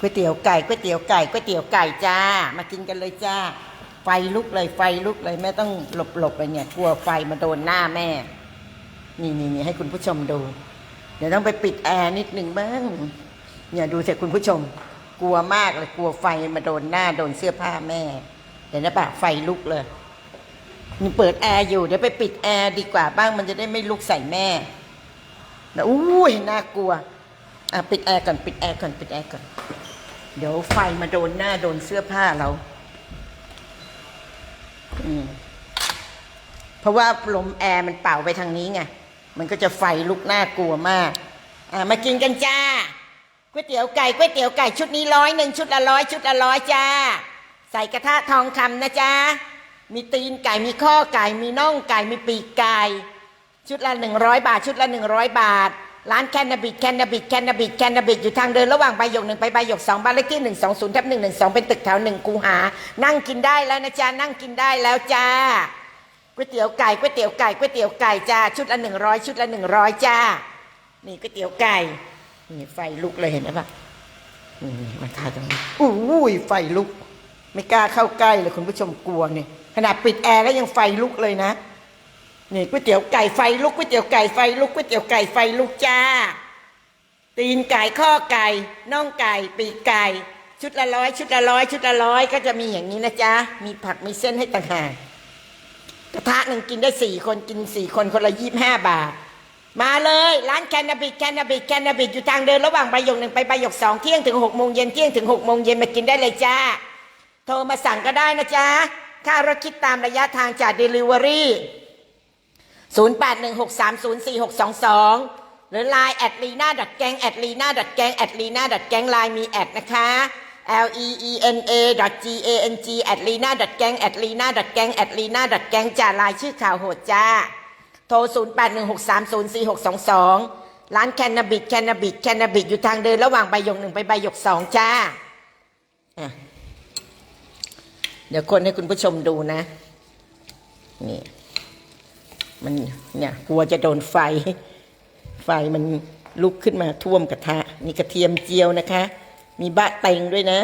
ก๋วยเตี๋ยวไก่ก๋วยเตี๋ยวไก่ก๋วยเตี๋ยวไก่จ้า มากินกันเลยจ้า ไฟลุกเลยไฟลุกเลยแม่ต้องหลบหลบไปเนี่ย กลัวไฟมาโดนหน้าแม่ นี่นี่นี่ให้คุณผู้ชมดู เดี๋ยวต้องไปปิดแอร์นิดหนึ่งบ้างเนี่ยดูเถอะคุณผู้ชม กลัวมากเลยกลัวไฟมาโดนหน้าโดนเสื้อผ้าแม่ เดี๋ยวนะปะไฟลุกเลยนี่เปิดแอร์อยู่เดี๋ยวไปปิดแอร์ดีกว่าบ้างมันจะได้ไม่ลุกใส่แม่นะอู้ยน่ากลัวอะปิดแอร์ก่อนปิดแอร์ก่อนปิดแอร์ก่อน เดี๋ยวไฟมาโดนหน้าโดนเสื้อผ้าเรา อืม เพราะว่าลมแอร์มันเป่าไปทางนี้ไง มันก็จะไฟลุกหน่ากลัวมาก อ่า มากินกันจ้า ก๋วยเตี๋ยวไก่ก๋วยเตี๋ยวไก่ชุดนี้ร้อยหนึ่งชุดละร้อยชุดละร้อยจ้า ใส่กระทะทองคำนะจ้า มีตีนไก่มีข้อไก่มีน่องไก่มีปีกไก่ ชุดละหนึ่งร้อยบาท ชุดละหนึ่งร้อยบาท ร้านแคนนาบิดแคนนาบิดแคนนาบิดแคนนาบิดอยู่ทางเดินระหว่างใบหยกหนึ่งไปใบหยกสองบ้านเลขที่หนึ่งสองศูนย์ทับหนึ่งหนึ่งสองเป็นตึกแถวหนึ่งคูหา นั่งกินได้แล้วนะจ๊ะนั่งกินได้แล้วจ้าก๋วยเตี๋ยวไก่ก๋วยเตี๋ยวไก่ก๋วยเตี๋ยวไก่จ้าชุดละหนึ่งร้อยชุดละหนึ่งร้อยจ้า นี่ก๋วยเตี๋ยวไก่นี่ไฟลุกเลยเห็นไหมปะนี่มาทาตรงนี้อู้ยไฟลุก ไม่กล้าเข้าใกล้เลยคุณผู้ชมกลัวเนี่ยขนาดปิดแอร์แล้วยังไฟลุกเลยนะ นี่ก๋วยเตี๋ยวไก่ไฟลุกก๋วยเตี๋ยวไก่ไฟลุกก๋วยเตี๋ยวไก่ไฟลุกจ้า ตีนไก่ข้อไก่น่องไก่ ปีกไก่ ชุดละร้อยชุดละร้อยชุดละร้อยก็จะมีอย่างนี้นะจ๊ะ มีผักมีเส้นให้ต่างหากกระทะหนึ่งกินได้สี่คนกินสี่คนคนละยี่บห้าบาท มาเลยร้านแคนนาบิดแคนนาบิดแคนนาบิดอยู่ทางเดินระหว่างใบหยกหนึ่งไปใบหยกสองเที่ยงถึงหกโมงเย็นเที่ยงถึงหกโมงเย็นมากินได้เลยจ้า โทรมาสั่งก็ได้นะจ๊ะค่ารถคิดตามระยะทางจาก Delivery 0816304622 หรือ Line แอดลีน่าดัดแกงแอดลีน่าดัดแกงแอดลีน่าดัดแกงไลน์มีแอดนะคะ L E E N A G A N G แอดลีน่าดัดแกงแอดลีน่าดัดแกงแอดลีน่าดัดแกงจ่าลายชื่อข่าวโหดจ้า โทร 0816304622 ร้านแคนนาบิดแคนนาบิดแคนนาบิดอยู่ทางเดินระหว่างใบหยกหนึ่งไปใบหยกสองจ้า เดี๋ยวคนให้คุณผู้ชมดูนะ นี่ มันเนี่ยกลัวจะโดนไฟ ไฟมันลุกขึ้นมาท่วมกระทะนี่กระเทียมเจียวนะคะ มีบะเต็งด้วยนะ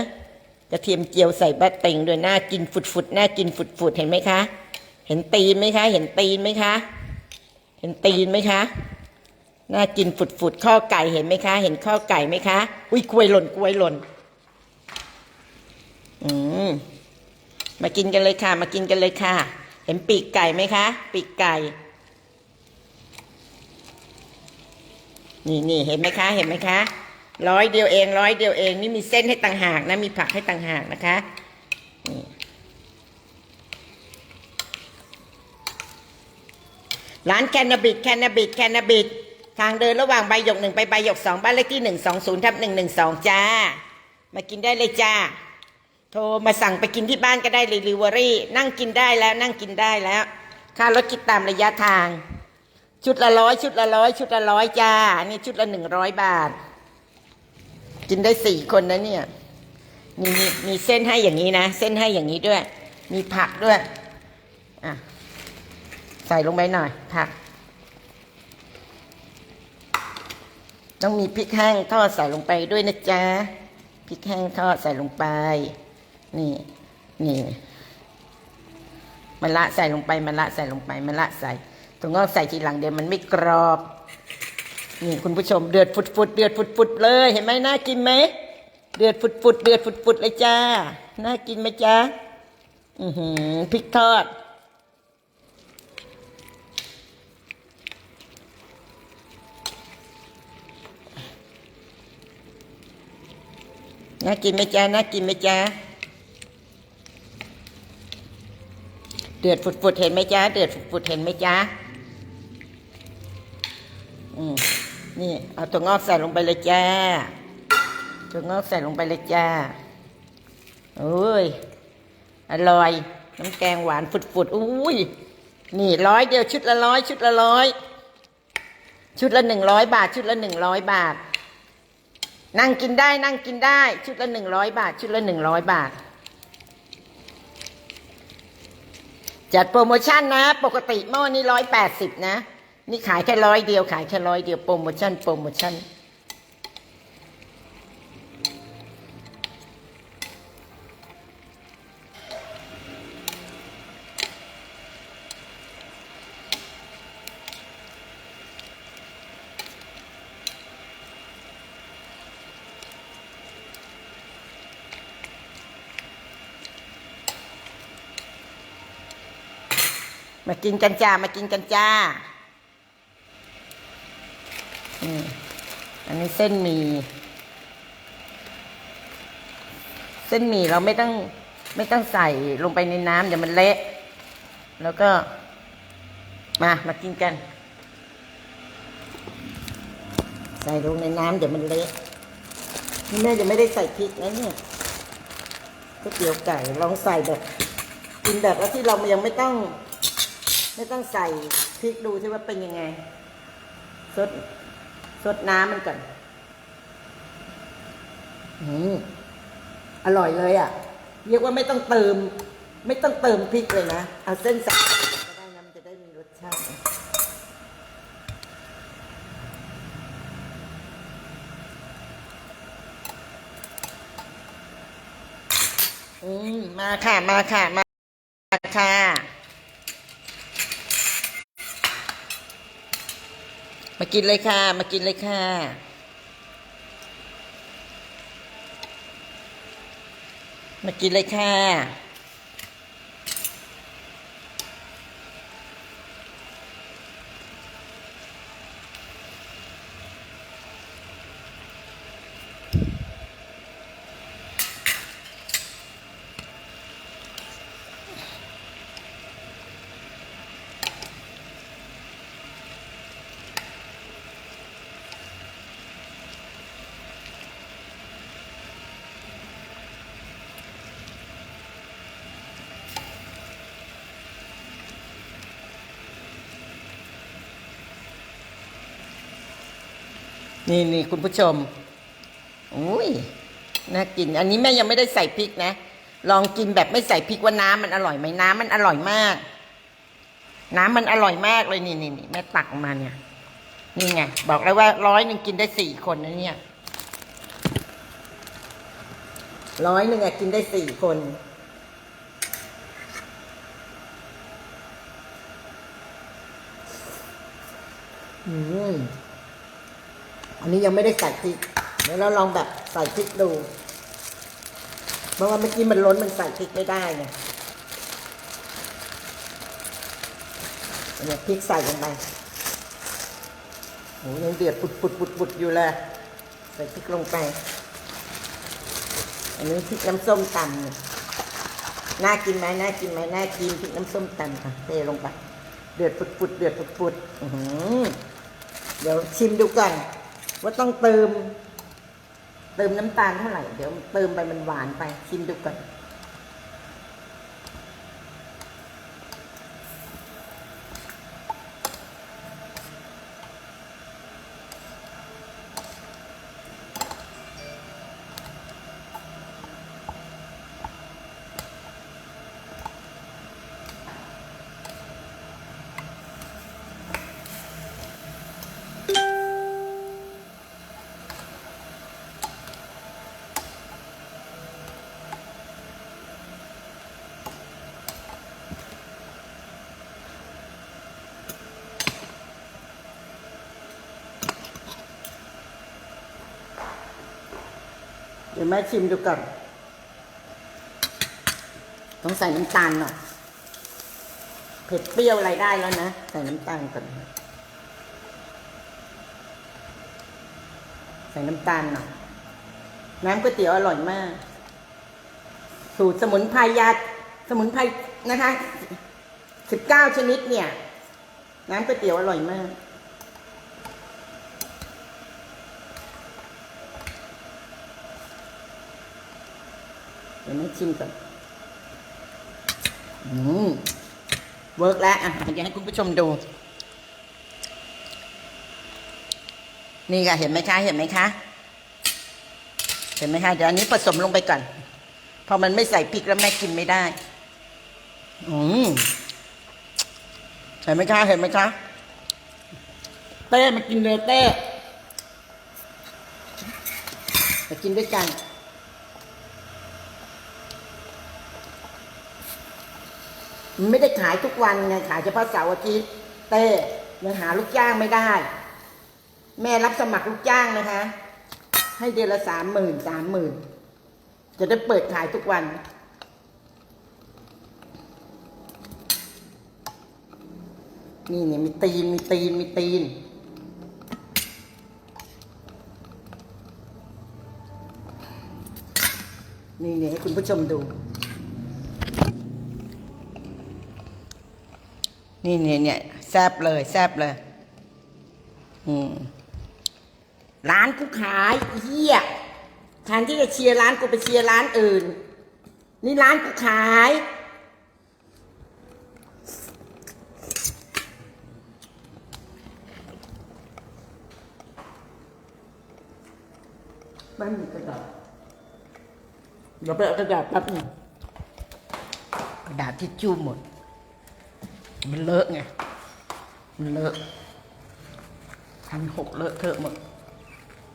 กระเทียมเจียวใส่บะเต็งด้วยน่ากินฝุดๆน่ากินฝุดๆเห็นไหมคะ เห็นตีนไหมคะ เห็นตีนไหมคะ เห็นตีนไหมคะน่ากินฝุดๆข้อไก่เห็นไหมคะ เห็นข้อไก่ไหมคะอุ้ยกล้วยหล่นกล้วยหล่นอืมมากินกันเลยค่ะ มากินกันเลยค่ะ เห็นปีกไก่ไหมคะ ปีกไก่ นี่นี่เห็นไหมคะเห็นไหมคะ ร้อยเดียวเองร้อยเดียวเองนี่มีเส้นให้ต่างหากนะมีผักให้ต่างหากนะคะนี่ร้านแคนาบิดแคนาบิดแคนาบิดทางเดินระหว่างใบหยกหนึ่งไปใบหยกสองบ้านเลขที่หนึ่งสองศูนย์ทับหนึ่งหนึ่งสองจ้า มากินได้เลยจ้า โทรมาสั่งไปกินที่บ้านก็ได้เลยลิเวอรี่ นั่งกินได้แล้วนั่งกินได้แล้ว ค่ารถคิดตามระยะทาง ชุดละร้อยชุดละร้อยชุดละร้อยจ้านนี่ชุดละหนึ่งร้อยบาท กินได้สี่คนนะเนี่ย มีมีมีเส้นให้อย่างนี้นะ เส้นให้อย่างนี้ด้วย มีผักด้วย อะ ใส่ลงไปหน่อย ผัก ต้องมีพริกแห้งทอดใส่ลงไปด้วยนะจ๊ะ พริกแห้งทอดใส่ลงไป นี่ นี่มะละใส่ลงไปมะละใส่ลงไปมะละใส่ ถั่วงอกใส่ทีหลังเดี๋ยวมันไม่กรอบ นี่คุณผู้ชมเดือดฟุดฟุดๆเดือดฟุดฟุดๆเลยเห็นไหมน่ากินไหมเดือดฟุดฟุดๆเดือดฟุดฟุดๆเลยจ้าน่ากินไหมจ้าอือหือพริกทอดน่ากินไหมจ้าน่ากินไหมจ้าเดือดฝุดๆเห็นไหมจ้าเดือดฝุดๆเห็นไหมจ้า อืมนี่เอาถั่วงอกใส่ลงไปเลยจ้าถั่วงอกใส่ลงไปเลยจ้าโอ้ยอร่อย น้ำแกงหวานฝุดๆอุ้ยนี่ร้อยเดียวชุดละร้อยชุดละร้อยชุดละหนึ่งร้อยบาท ชุดละหนึ่งร้อยบาท นั่งกินได้นั่งกินได้ ชุดละหนึ่งร้อยบาท ชุดละหนึ่งร้อยบาท จัดโปรโมชั่นนะ ปกติหม้อนี่ร้อยแปดสิบนะ นี่ขายแค่ร้อยเดียวขายแค่ร้อยเดียวโปรโมชั่นโปรโมชั่นมากินกันจ้า มากินกันจ้า อันนี้เส้นหมี่ เส้นหมี่เราไม่ต้องไม่ต้องใส่ลงไปในน้ำเดี๋ยวมันเละ แล้วก็ มา มากินกัน ใส่ลงในน้ำเดี๋ยวมันเละนี่แม่จะไม่ได้ใส่พริกนะเนี่ยก๋วยเตี๋ยวไก่ลองใส่แบบกินแบบว่าที่เรายังไม่ต้อง ไม่ต้องใส่พริกดูที่ว่าเป็นยังไงสด สดน้ำมันก่อนอืมอร่อยเลยอะ เรียกว่าไม่ต้องเติม ไม่ต้องเติมพริกเลยนะ เอาเส้นใส่ก็ได้นะมันจะได้มีรสชาติอืมมาค่ะ มาค่ะ มาค่ะ มากินเลยค่ะ มากินเลยค่ะ มากินเลยค่ะ นี่นี่คุณผู้ชมอุ้ยน่ากิน อันนี้แม่ยังไม่ได้ใส่พริกนะ ลองกินแบบไม่ใส่พริกว่าน้ำมันอร่อยไหมน้ำมันอร่อยมาก น้ำมันอร่อยมากเลยนี่นี่นี่แม่ตักมาเนี่ยนี่ไงบอกแล้วว่าร้อยหนึ่งกินได้สี่คนนะเนี่ยร้อยหนึ่งอะกินได้สี่คน อืม อันนี้ยังไม่ได้ใส่พริกเดี๋ยวเราลองแบบใส่พริกดู เพราะว่าเมื่อกี้มันล้นมันใส่พริกไม่ได้ไงเดี๋ยวพริกใส่ลงไปโหยังเดือดปุดปุดปุดปุดอยู่เลยใส่พริกลงไป อันนี้พริกน้ำส้มตำเนี่ยน่ากินไหมน่ากินไหมน่ากินพริกน้ำส้มตำค่ะเทลงไป เดือดปุดปุดเดือดปุดปุดเดี๋ยวชิมดูก่อน ว่าต้องเติม เติมน้ำตาลเท่าไหร่ เดี๋ยวเติมไปมันหวานไปชิมดูก่อน ดี๋ยวแม่ชิมดูก่อนต้องใส่น้ำตาลหน่อยเผ็ดเปรี้ยวอะไรได้แล้วนะ ใส่น้ำตาลก่อนใส่น้ำตาลหน่อยน้ำก๋วยเตี๋ยวอร่อยมาก สูตรสมุนไพรยาสมุนไพรนะคะสิบเก้าชนิดเนี่ย น้ำก๋วยเตี๋ยวอร่อยมาก ดี๋ยวม่ชิมก่อนอืมเวิร์กแล้วอะอยากให้คุณผู้ชมดู นี่ค่ะเห็นไหมคะ เห็นไหมคะ เห็นไหมคะ เดี๋ยวอันนี้ผสมลงไปก่อน พอมันไม่ใส่พริกแล้วแม่กินไม่ได้ อืมเห็นไหมคะ เห็นไหมคะ เต้มากินเลยเต้มากินด้วยกัน มัน ไม่ได้ขายทุกวันไงขายเฉพาะเสาร์อาทิตย์เต้ยังหาลูกจ้างไม่ได้ แม่รับสมัครลูกจ้างนะคะ ให้เดือนละสามหมื่นสามหมื่นจะได้เปิดขายทุกวัน นี่เนี่ยมีตีนมีตีนมีตีนนี่เนี่ยให้คุณผู้ชมดู นี่เนี่ยเนี่ยแซบเลย แซบเลย อืมร้านกูขายไอ้เฮียแทนที่จะเชียร์ร้านกูไปเชียร์ร้านอื่น นี่ร้านกูขาย ไม่มีกระดาษเดี๋ยวไปเอากระดาษแป๊บหนึงกระดาษที่จู้หมด มันเลอะไง มันเลอะพันหกเลอะเทอะหมด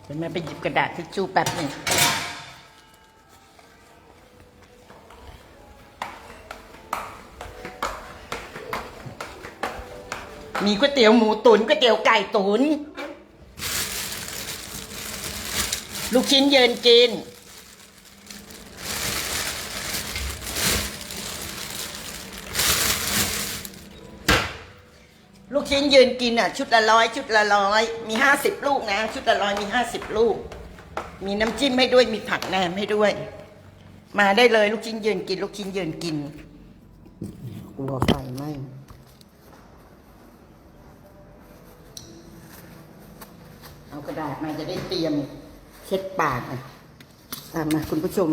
เดี๋ยวแม่ไปหยิบกระดาษที่จู้แป๊บหนึ่งมีก๋วยเตี๋ยวหมูตุ๋นก๋วยเตี๋ยวไก่ตุ๋นลูกชิ้นเยินกิน ชิ้นยืนกินอะ ชุดละร้อยชุดละร้อยมีห้าสิบลูกนะ ชุดละร้อยมีห้าสิบลูก มีน้ำจิ้มให้ด้วยมีผักแหนมให้ด้วย มาได้เลยลูกชิ้นยืนกิน ลูกชิ้นยืนกินกลัวไฟไหมเอากระดาษมาจะได้เตรียมเช็ดปากอะตามมาคุณผู้ชม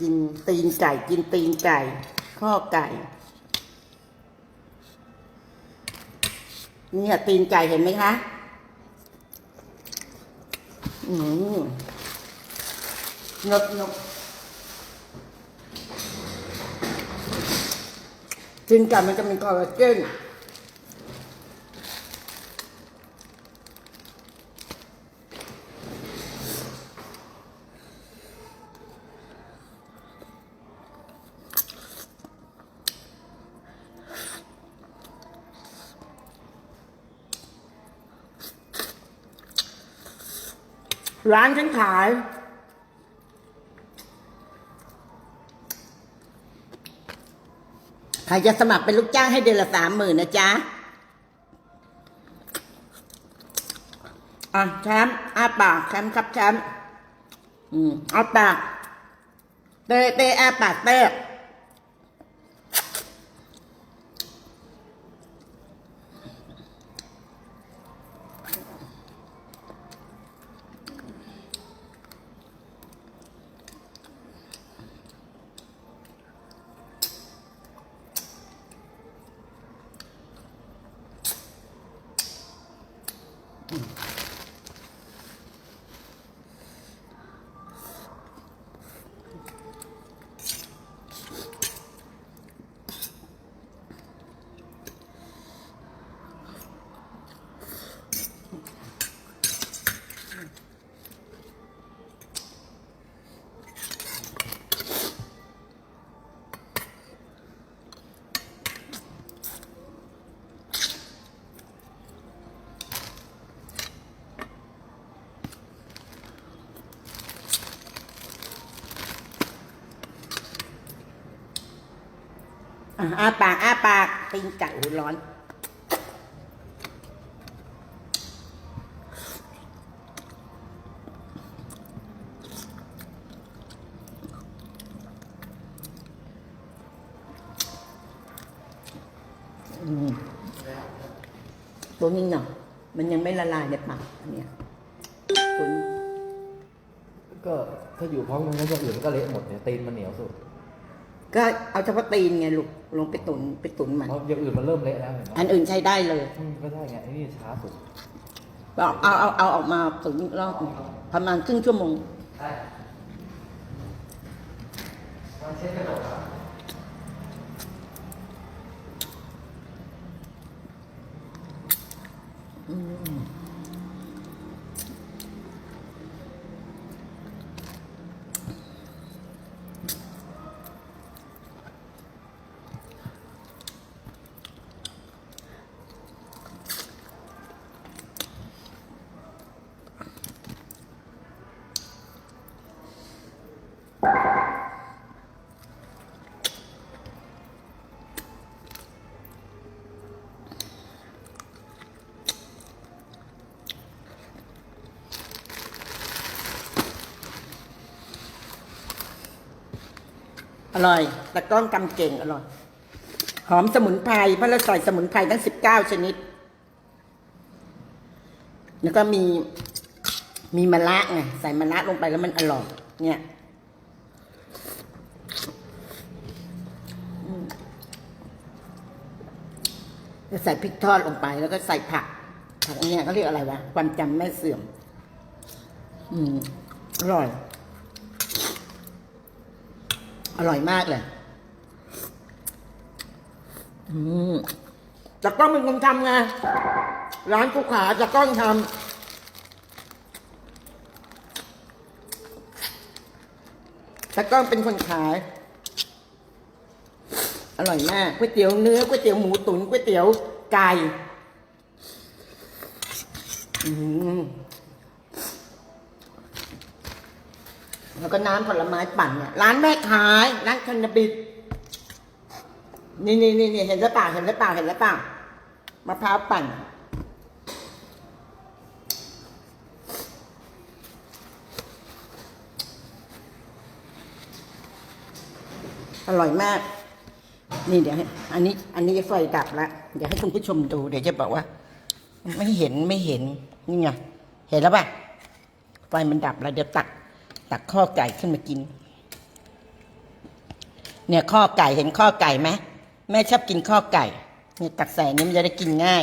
กินตีนไก่กินตีนไก่ ข้อไก่ เนี่ยตีนไก่เห็นไหมคะ อืมนกนกตีนไก่มันจะเป็นคอลลาเจน ร้านฉันขาย ใครจะสมัครเป็นลูกจ้างให้เดือนละสามหมื่นนะจ๊ะ อะแชมป์อ้าปากแชมป์ครับแชมป์อืมอ้าปาก เต้เต้อ้าปากเต้ อะอ้าปากอ้าปากปิงไก่โอ้ยร้อนอืมตัวนี้หน่อยมันยังไม่ละลายในปากอันเนี่ยตัวนี้ก็ถ้าอยู่พร้อมกันแล้วอย่างอื่นมันก็เละหมดเนี่ยตีนมันเหนียวสุด ก็เอาเฉพาะตีนไงลูก ลงไปตุนไปตุนมัน เพราะอย่างอื่นมันเริ่มเละแล้วเห็นไหมอันอื่นใช้ได้เลย อืมก็ใช่ไงไอ้นี่ช้าสุดเอาเอาเอาเอาออกมาถึงรอบหนึ่งประมาณครึ่งชั่วโมงใช่เช็ดกระจกครับอ ร่อยตะกร้องกำเก่งอร่อย หอมสมุนไพรเพราะเราใส่สมุนไพรทั้งสิบเก้าชนิด แล้วก็มีมีมะระไงใส่มะระลงไปแล้วมันอร่อย เนี่ยจะใส่พริกทอดลงไปแล้วก็ใส่ผักผักอันเนี่ยเขาเรียกอะไรวะความจำไม่เสื่อม อืมอร่อย อร่อยมากเลย อืมจากกล้องเป็นคนทำไง ร้านกุขาจากกล้องทำจากกล้องเป็นคนขาย อร่อยมากก๋วยเตี๋ยวเนื้อก๋วยเตี๋ยวหมูตุ๋นก๋วยเตี๋ยวไก่ อืม แล้วก็น้ำผลไม้ปั่นเนี่ยร้านแม่ขายร้านคนาบิดนี่นี่นี่นี่เห็นหรือเปล่าเห็นหรือเปล่าเห็นหรือเปล่ามะพร้าวปั่น อร่อยมาก นี่เดี๋ยวให้อันนี้ อันนี้ไฟดับละเดี๋ยวให้คุณผู้ชมดู เดี๋ยวจะบอกว่า ไม่เห็นไม่เห็น นี่ไง เห็นแล้วป่ะ ไฟมันดับแล้วเดี๋ยวตัก ตักข้อไก่ขึ้นมากิน เนี่ยข้อไก่เห็นข้อไก่ไหมแม่ชอบกินข้อไก่เนี่ยตักใส่นี้มันจะได้กินง่าย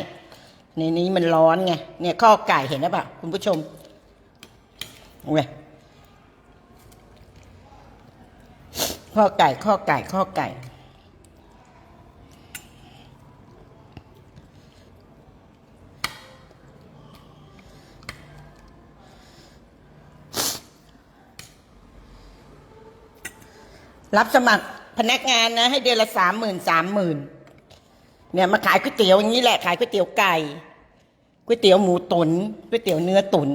ในนี้มันร้อนไงเนี่ยข้อไก่เห็นหรือเปล่าคุณผู้ชมเว้ยข้อไก่ข้อไก่ข้อไก่ รับสมัครพนักงานนะ ให้เดือนละสามหมื่นสามหมื่นเนี่ยมาขายก๋วยเตี๋ยวอย่างนี้แหละขายก๋วยเตี๋ยวไก่ก๋วยเตี๋ยวหมูตุนก๋วยเตี๋ยวเนื้อตุน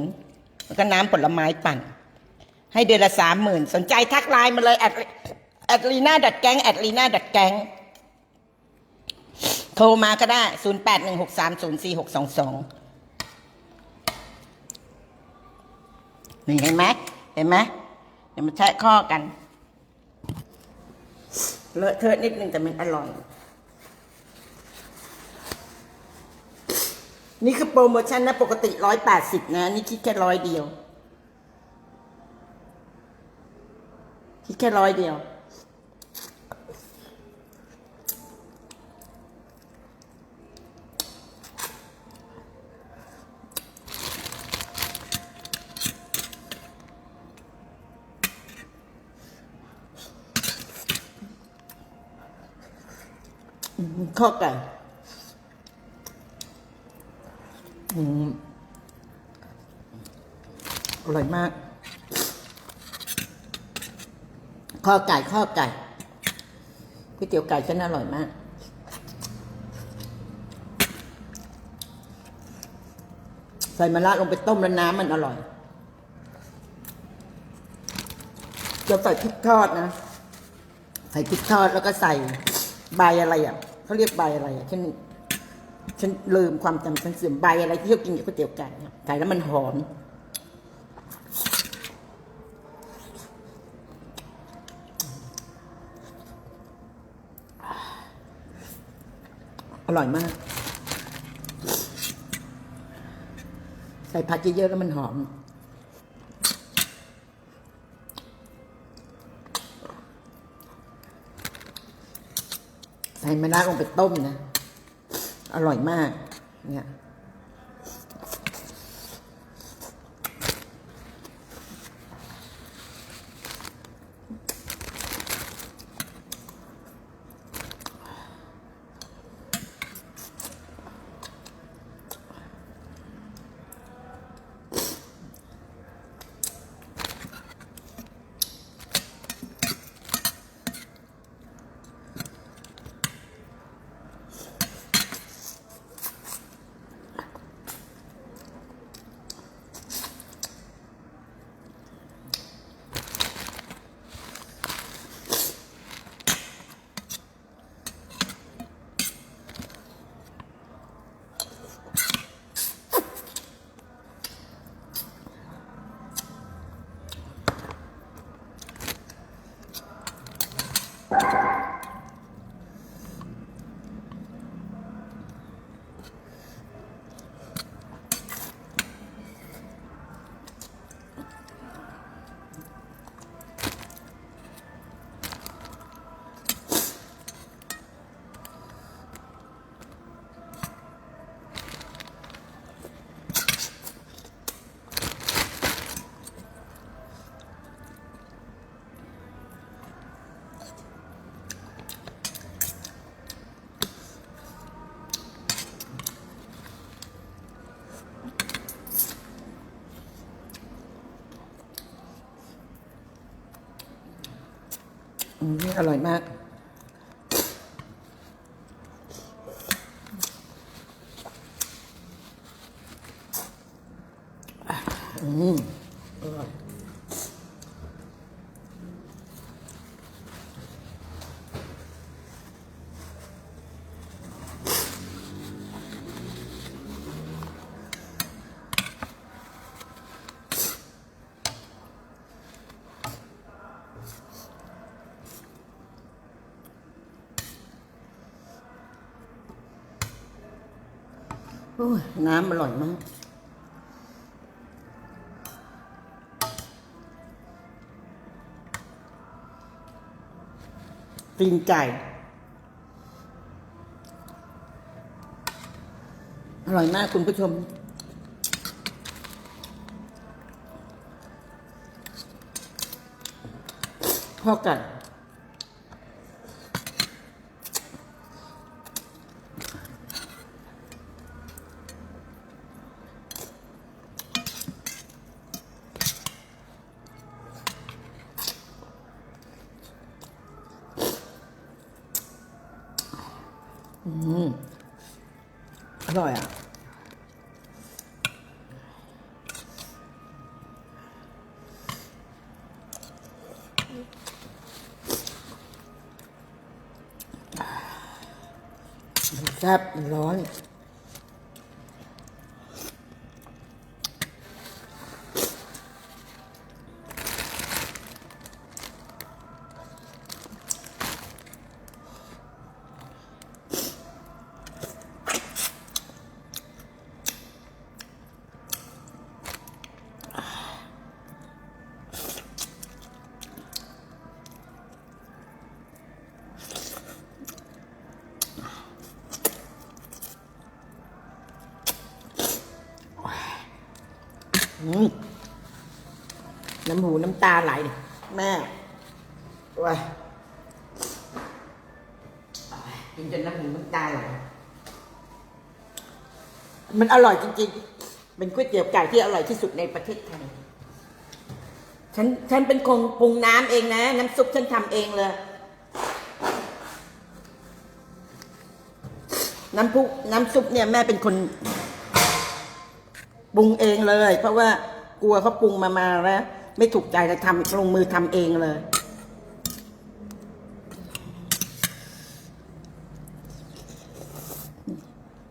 แล้วก็น้ำผลไม้ปั่น ให้เดือนละสามหมื่นสนใจทักไลน์มาเลยแอดแอดลีน่าดัดแก๊งแอดลีน่าดัดแก๊งโทรมาก็ได้ศูนย์แปดหนึ่งหกสามศูนย์สี่หกสองสองนี่เห็นไหมเห็นไหมเดี๋ยวมาแทะข้อกัน เลอะเทอะนิดนึงแต่มันอร่อย นี่คือโปรโมชั่นนะ ปกติร้อยแปดสิบนะ นี่คิดแค่ร้อยเดียว คิดแค่ร้อยเดียว ข้อไก่อืมอร่อยมาก ข้อไก่ข้อไก่ก๋วยเตี๋ยวไก่ฉันอร่อยมากใส่มะระลงไปต้มแล้วน้ำมันอร่อย จะใส่พริกทอดนะ ใส่พริกทอดแล้วก็ใส่ใบอะไรอะ เขาเรียกใบอะไรอะฉันฉันลืมความจำฉันเสื่อมใบอะไรที่เขากินกับก๋วยเตี๋ยวไก่อะไก่แล้วมันหอมอร่อยมาก ใส่ผักเยอะๆแล้วมันหอม ใส่มะนาวลงไปต้มนะ อร่อยมาก เนี่ย นี่อร่อยมาก อืมอร่อยโอ้ยน้ำอร่อยมาก ตีนไก่ อร่อยมากคุณผู้ชมพ่อไก่ อร่อยอ่ นอืมน้ำหูน้ำตาไหลแม่ว้ายกินจนน้ำหูน้ำตาไหลมันอร่อยจริงๆ เป็นก๋วยเตี๋ยวไก่ที่อร่อยที่สุดในประเทศไทย ฉันฉันเป็นคนปรุงน้ำเองนะ น้ำซุปฉันทำเองเลย น้ำพุน้ำซุปเนี่ยแม่เป็นคน ปรุงเองเลย เพราะว่ากลัวเขาปรุงมามาแล้ว ไม่ถูกใจเลยทำลงมือทำเองเลย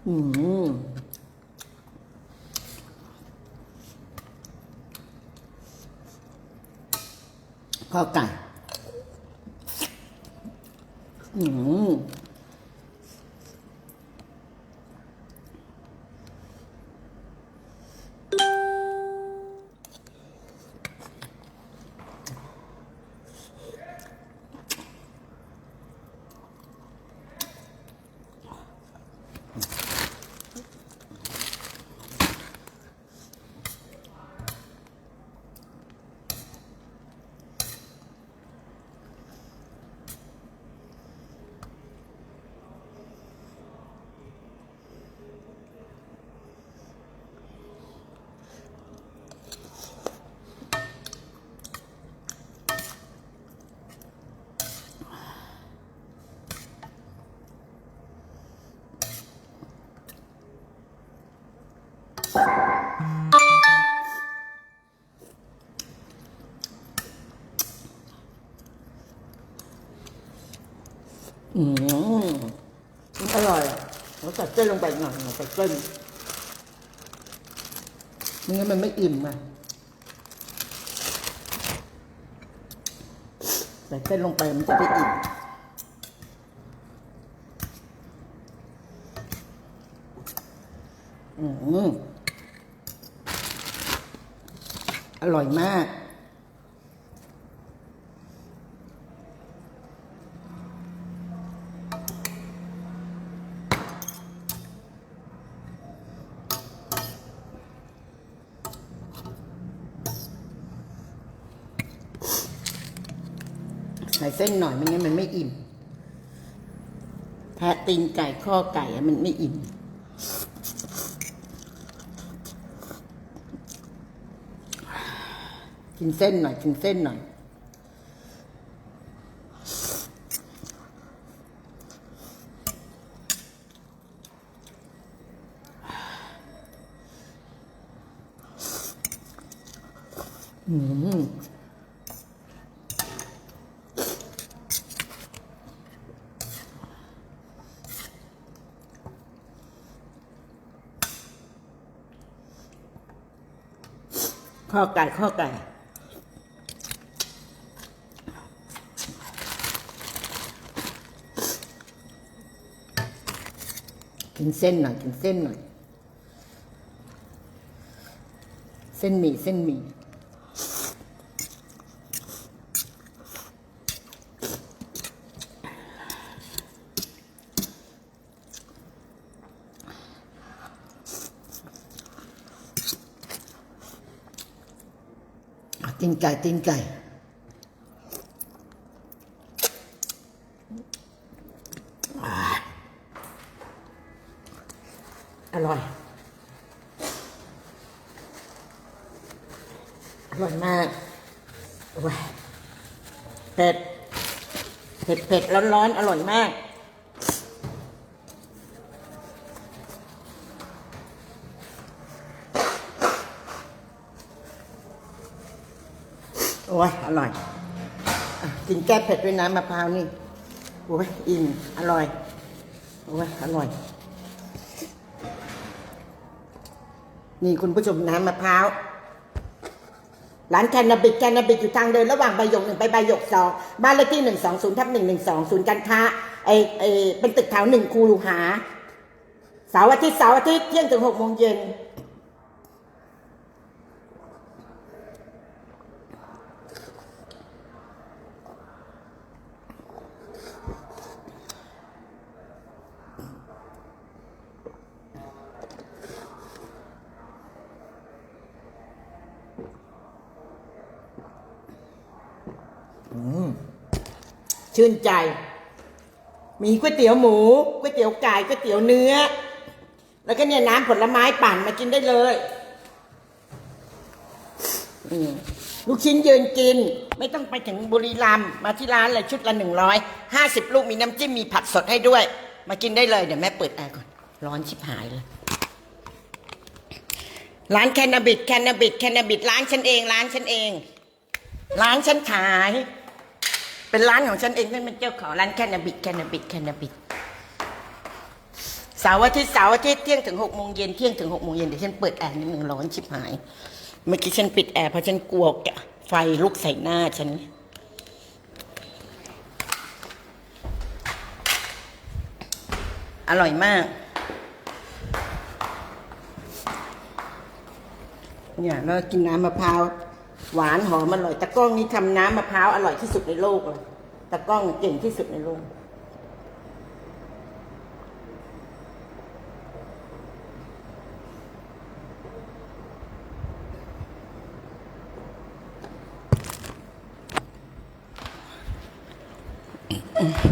อืมข้าวไก่อืม อืมมันอร่อยอะเราใส่เส้นลงไปหน่อยใส่เส้นไม่งั้นมันไม่อิ่มอะใส่เส้นลงไปมันจะได้อิ่มอืมอร่อยมาก เส้นหน่อยมันงั้นมันไม่อิ่มแพะตีนไก่ข้อไก่มันไม่อิ่มกินเส้นหน่อยกินเส้นหน่อยอืม ข้อไก่ข้อไก่กินเส้นหน่อยกินเส้นหน่อย เส้นหมี่เส้นหมี่อะ ตีนไก่ตีนไก่ อร่อย อร่อยมากโอ้ยเผ็ด เผ็ดเผ็ดร้อนร้อนๆอร่อยมาก โอ้ย อ ร่อยอะกินแก้เผ็ดด้วยน้ำมะพร้าวนี่โอ้ยอิ่มอร่อยโอ้ยอร่อย นี่คุณผู้ชมน้ำมะพร้าวร้านแคนาบิกแคนาบิกอยู่ทางเดินระหว่างใบหยกหนึ่งไปใบหยกสองบ้านเลขที่หนึ่งสองศูนย์ทับหนึ่งหนึ่งสองศูนย์การค้าไอไอเป็นตึกแถวหนึ่งคูหาเสาร์อาทิตย์เสาร์อาทิตย์เที่ยงถึงหกโมงเย็น ชื่นใจ มีก๋วยเตี๋ยวหมูก๋วยเตี๋ยวไก่ก๋วยเตี๋ยวเนื้อ แล้วก็เนี่ยน้ำผลไม้ปั่นมากินได้เลยลูกชิ้นยืนกิน ไม่ต้องไปถึงบุรีรัมย์มาที่ร้านเลยชุดละหนึ่งร้อยห้าสิบลูกมีน้ำจิ้มมีผัดสดให้ด้วย มากินได้เลยเดี๋ยวแม่เปิดแอร์ก่อน ร้อนชิบหายเลยร้านแคนาบิดแคนาบิดแคนาบิดร้านฉันเอง ร้านฉันเอง ร้านฉันขาย เป็นร้านของฉันเองฉันเป็นเจ้าของร้านแคนาบิดแคนาบิดแคนาบิดเสาร์อาทิตย์เสาร์อาทิตย์เที่ยงถึงหกโมงเย็นเที่ยงถึงหกโมงเย็นเดี๋ยวฉันเปิดแอร์นิดหนึ่งร้อนชิบหาย เมื่อกี้ฉันปิดแอร์เพราะฉันกลัวไฟลุกใส่หน้าฉันอร่อยมาก เนี่ยเรากินน้ำมะพร้าว หวานหอมอร่อยตะก้องนี้ทำน้ำมะพร้าวอร่อยที่สุดในโลกเลยตะก้องเก่งที่สุดในโลกอืม